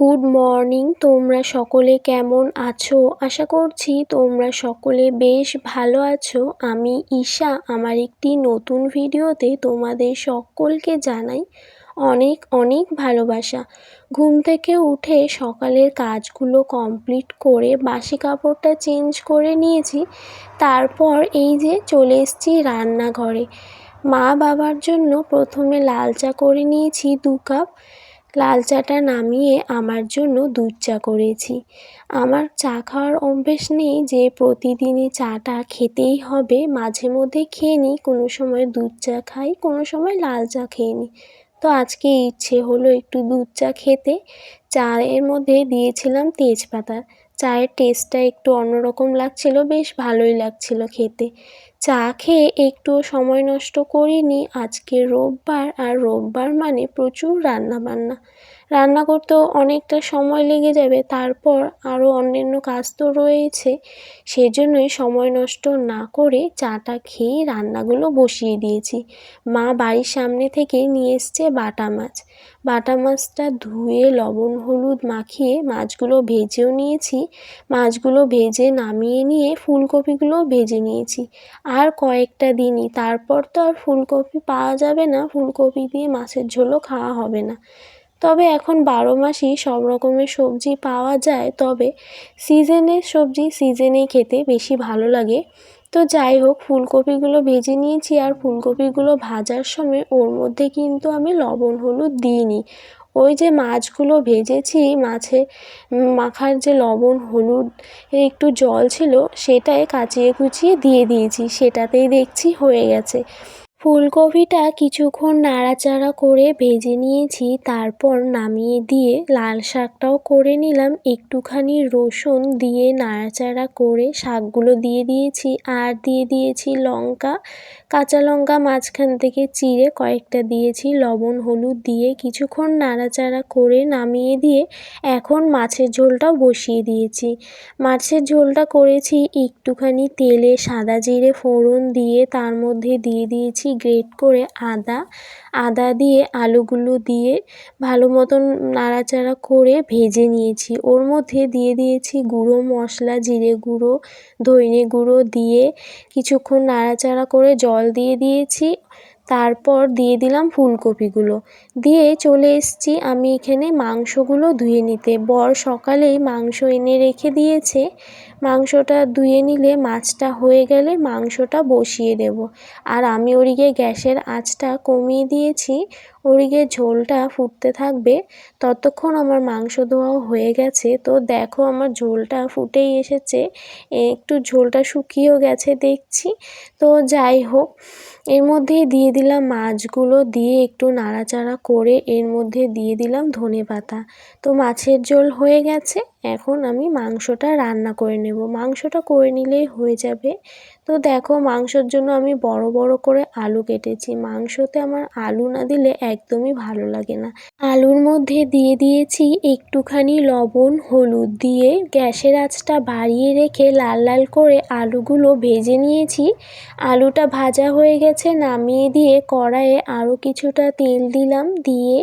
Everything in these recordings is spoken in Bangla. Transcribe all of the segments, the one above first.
Good morning. তোমরা সকলে কেমন আছো? আশা করছি তোমরা সকলে বেশ ভালো আছো। আমি ঈশা, আমার একটি নতুন ভিডিওতে তোমাদের সকলকে জানাই অনেক অনেক ভালোবাসা। ঘুম থেকে উঠে সকালের কাজগুলো কমপ্লিট করে বাসি কাপড়টা চেঞ্জ করে নিয়েছি। তারপর এই যে চলে এসেছি রান্নাঘরে। মা বাবার জন্য প্রথমে লাল চা করে নিয়েছি দু কাপ। লাল চাটা নামিয়ে আমার জন্য দুধ চা করেছি। আমার চা খাওয়ার অভ্যেস নেই যে প্রতিদিনই চাটা খেতেই হবে। মাঝে মধ্যে খেয়ে নিই, কোনো সময় দুধ চা খাই, কোনো সময় লাল চা খেয়ে নিই। তো আজকে ইচ্ছে হলো একটু দুধ চা খেতে। চায়ের মধ্যে দিয়েছিলাম তেজপাতা। চায়ের টেস্টটা একটু অন্যরকম লাগছিল, বেশ ভালোই লাগছিল খেতে। চা খেয়ে একটু সময় নষ্ট করিনি। আজকে রোববার, আর রোববার মানে প্রচুর রান্না বান্না রান্না করতেও অনেকটা সময় লেগে যাবে, তারপর আরও অন্যান্য কাজ তো রয়েছে। সেজন্যই সময় নষ্ট না করে চাটা খেয়ে রান্নাগুলো বসিয়ে দিয়েছি। মা বাড়ির সামনে থেকে নিয়ে এসছে বাটা মাছ। বাটা মাছটা ধুয়ে লবণ, হলুদ মাখিয়ে মাছগুলো ভেজেও নিয়েছি। মাছগুলো ভেজে নামিয়ে নিয়ে ফুলকপিগুলো ভেজে নিয়েছি। আর কয়েকটা দিনই। তারপর তো আর ফুলকপি পাওয়া যাবে না, ফুলকপি দিয়ে মাছের ঝোলও খাওয়া হবে না। তবে এখন বারো মাসই সব রকমের সবজি পাওয়া যায়, তবে সিজনের সবজি সিজনেই খেতে বেশি ভালো লাগে। তো যাই হোক, ফুলকপিগুলো ভেজে নিয়েছি আর ফুলকপিগুলো ভাজার সময় ওর মধ্যে কিন্তু আমি লবণ হলুদ দিইনি। ওই যে মাছগুলো ভেজেছি, মাছে মাখার যে লবণ, হলুদ একটু জল ছিল সেটাই কাচিয়ে কুচিয়ে দিয়ে দিয়েছি, সেটাতেই দেখছি হয়ে গেছে। ফুলকপিটা কিছুক্ষণ নাড়াচাড়া করে ভেজে নিয়েছি, তারপর নামিয়ে দিয়ে লাল শাকটাও করে নিলাম। একটুখানি রসুন দিয়ে নাড়াচাড়া করে শাকগুলো দিয়ে দিয়েছি, আর দিয়ে দিয়েছি লঙ্কা। কাঁচা লঙ্কা মাঝখান থেকে চিড়ে কয়েকটা দিয়েছি, লবণ, হলুদ দিয়ে কিছুক্ষণ নাড়াচাড়া করে নামিয়ে দিয়ে এখন মাছের ঝোলটাও বসিয়ে দিয়েছি। মাছের ঝোলটা করেছি একটুখানি তেলে সাদা জিরে ফোড়ন দিয়ে, তার মধ্যে দিয়ে দিয়েছি গ্রেট করে আদা আদা দিয়ে আলুগুলো দিয়ে ভালো মতন নাড়াচাড়া করে ভেজে নিয়েছি। ওর মধ্যে দিয়ে দিয়েছি গুঁড়ো মশলা, জিরে গুঁড়ো ধনে গুঁড়ো দিয়ে কিছুক্ষণ নাড়াচাড়া করে জল দিয়ে দিয়েছি। তারপর দিয়ে দিলাম ফুলকপিগুলো। দিয়ে চলে এসছি আমি এখানে মাংসগুলো ধুয়ে নিতে। বর সকালেই মাংস এনে রেখে দিয়েছে। মাংসটা ধুয়ে নিলে মাছটা হয়ে গেলে মাংসটা বসিয়ে দেব। আর আমি ওদিকে গ্যাসের আঁচটা কমিয়ে দিয়েছি। ওদিকে ঝোলটা ফুটতে থাকবে। ততক্ষণ আমার মাংস ধোয়াও হয়ে গেছে। তো দেখো আমার ঝোলটা ফুটেই এসেছে। একটু ঝোলটা শুকিয়েও গেছে দেখছি। তো যাই হোক, এর মধ্যে দিয়ে দিলাম মাছগুলো দিয়ে একটু নাড়াচাড়া করে এর মধ্যে দিয়ে দিলাম ধনে পাতা। তো মাছের ঝোল হয়ে গেছে। এখন আমি মাংসটা রান্না করে নেব। মাংসটা করে নিলেই হয়ে যাবে। তো দেখো মাংসর জন্য আমি বড় বড় করে আলু কেটেছি। মাংসতে আমার আলু না দিলে একদমই ভালো লাগে না। আলুর মধ্যে দিয়ে দিয়েছি একটুখানি লবণ, হলুদ দিয়ে গ্যাসের আঁচটা বাড়িয়ে রেখে লাল লাল করে আলুগুলো ভেজে নিয়েছি। আলুটা ভাজা হয়ে গেছে, নামিয়ে দিয়ে কড়াইয়ে আরও কিছুটা তেল দিলাম। দিয়ে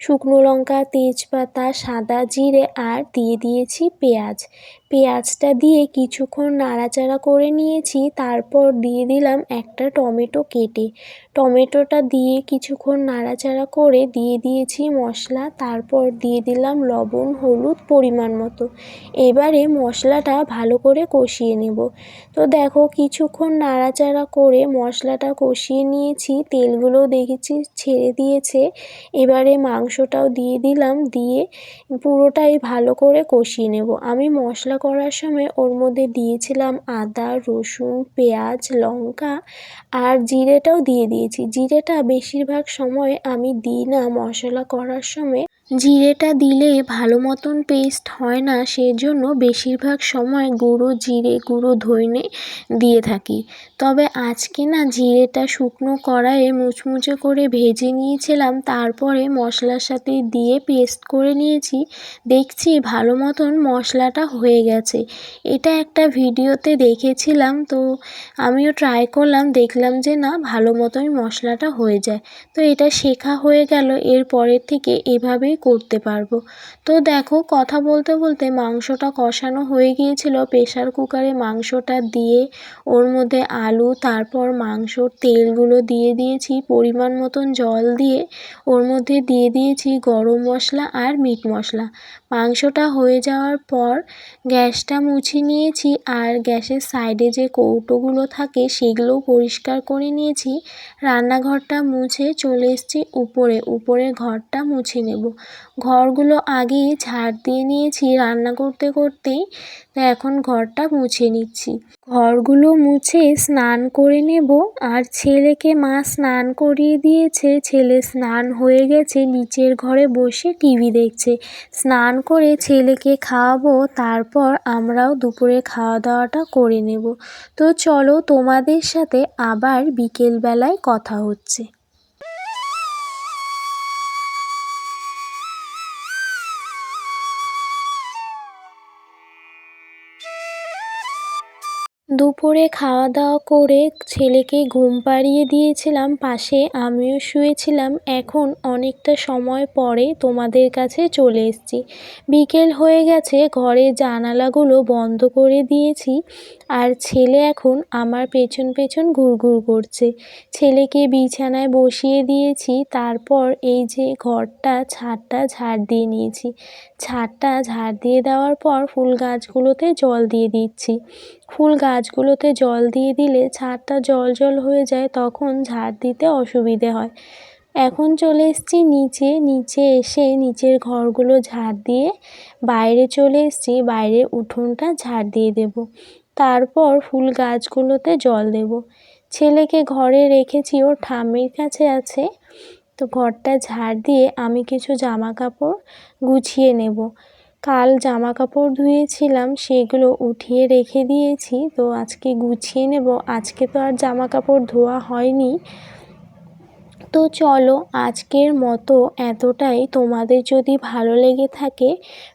শুকনো লঙ্কা, তেজপাতা, সাদা জিরে আর দিয়ে দিয়েছি পেঁয়াজ। পেঁয়াজটা দিয়ে কিছুক্ষণ নাড়াচাড়া করে নিয়েছি তারপর দিয়ে দিলাম একটা টমেটো কেটে। টমেটোটা দিয়ে কিছুক্ষণ নাড়াচাড়া করে দিয়ে দিয়েছি মশলা। তারপর দিয়ে দিলাম লবণ, হলুদ পরিমাণ মতো। এবারে মশলাটা ভালো করে কষিয়ে নেব। তো দেখো কিছুক্ষণ নাড়াচাড়া করে মশলাটা কষিয়ে নিয়েছি। তেলগুলো দেখেছি ছেড়ে দিয়েছে। এবারে মাংসটাও দিয়ে দিলাম। দিয়ে পুরোটাই ভালো করে কষিয়ে নেব। আমি মশলা করার সময় ওর মধ্যে দিয়েছিলাম আদা, রসুন, পেঁয়াজ, লঙ্কা আর জিরেটাও দিয়ে দিয়েছি। জিরেটা বেশিরভাগ সময় আমি দিই না মশলা করার সময়। জিরেটা দিলে ভালো মতন পেস্ট হয় না, সেজন্য বেশিরভাগ সময় গুঁড়ো জিরে, গুঁড়ো ধনে দিয়ে থাকি। তবে আজকে না জিরেটা শুকনো কড়াইয়ে মুচমুচে করে ভেজে নিয়েছিলাম, তারপরে মশলার সাথে দিয়ে পেস্ট করে নিয়েছি। দেখছি ভালো মতন মশলাটা হয়ে গেছে। এটা একটা ভিডিওতে দেখেছিলাম, তো আমিও ট্রাই করলাম, দেখলাম যে না ভালো মতোই মশলাটা হয়ে যায়। তো এটা শেখা হয়ে গেল এর পরের থেকে সহজেই করতে পারব। তো দেখো, কথা বলতে বলতে মাংসটা কষানো হয়ে গিয়েছিল। প্রেশার কুকারে মাংসটা দিয়ে ওর মধ্যে আলু, তারপর মাংসর তেলগুলো দিয়ে দিয়েছি, পরিমাণ মতন জল দিয়ে ওর মধ্যে দিয়ে দিয়েছি গরম মশলা আর মিট মশলা। মাংসটা হয়ে যাওয়ার পর গ্যাসটা মুছে নিয়েছি আর গ্যাসের সাইডে যে কৌটোগুলো থাকে সেগুলোও পরিষ্কার করে নিয়েছি। রান্নাঘরটা মুছে চলে এসেছি উপরে। উপরে ঘরটা মুছে নেব। ঘরগুলো আগেই ঝাড় দিয়ে নিয়েছি রান্না করতে করতেই। তো এখন ঘরটা মুছে নিচ্ছি। ঘরগুলো মুছে স্নান করে নেব। আর ছেলেকে মা স্নান করিয়ে দিয়েছে। ছেলে স্নান হয়ে গেছে। নিচের ঘরে বসে টিভি দেখছে। স্নান করে ছেলেকে খাওয়াবো। তারপর আমরাও দুপুরে খাওয়া দাওয়াটা করে নেব। তো চলো তোমাদের সাথে আবার বিকেলবেলায় কথা হচ্ছে। দুপুরে খাওয়া দাওয়া করে ছেলেকে ঘুম পাড়িয়ে দিয়েছিলাম, পাশে আমিও শুয়েছিলাম। এখন অনেকটা সময় পরে তোমাদের কাছে চলে এসেছি। বিকেল হয়ে গেছে, ঘরের জানালাগুলো বন্ধ করে দিয়েছি আর ছেলে এখন আমার পেছন পেছন ঘুরঘুর করছে। ছেলেকে বিছানায় বসিয়ে দিয়েছি, তারপর এই যে ঘরটা, ছাদটা ঝাড় দিয়ে নিয়েছি। ছাদটা ঝাড় দিয়ে দেওয়ার পর ফুল গাছগুলোতে জল দিয়ে দিচ্ছি। ফুল গাছগুলোতে জল দিয়ে দিলে ছাদটা জল জল হয়ে যায়, তখন ঝাড় দিতে অসুবিধে হয়। এখন চলে এসেছি নিচে। নিচে এসে নিচের ঘরগুলো ঝাড় দিয়ে বাইরে চলে এসেছি। বাইরের উঠোনটা ঝাড় দিয়ে দেব। তারপর ফুল গাছগুলোতে জল দেব। ছেলেকে ঘরে রেখেছি, ওর ঠাম্মির কাছে আছে। তো ঘরটা ঝাড় দিয়ে আমি কিছু জামা কাপড় গুছিয়ে নেব। কাল জামা কাপড় ধুয়েছিলাম, সেগুলো উঠিয়ে রেখে দিয়েছি, তো আজকে গুছিয়ে নেব। আজকে তো আর জামা কাপড় ধোয়া হয়নি। তো চলো, আজকের মতো এতটাই। তোমাদের যদি ভালো লেগে থাকে,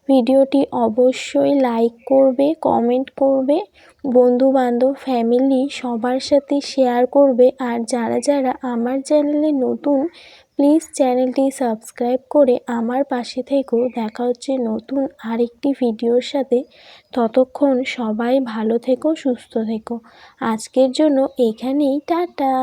ভিডিওটি অবশ্যই লাইক করবে কমেন্ট করবে। বন্ধু বান্ধব ফ্যামিলি সবার সাথে শেয়ার করবে। আর যারা যারা আমার চ্যানেলে নতুন প্লিজ চ্যানেলটি সাবস্ক্রাইব করে আমার পাশে থেকেও দেখা হচ্ছে নতুন আরেকটি ভিডিওর সাথে। ততক্ষণ সবাই ভালো থেকো, সুস্থ থেকো। আজকের জন্য এখানেই, টাটা!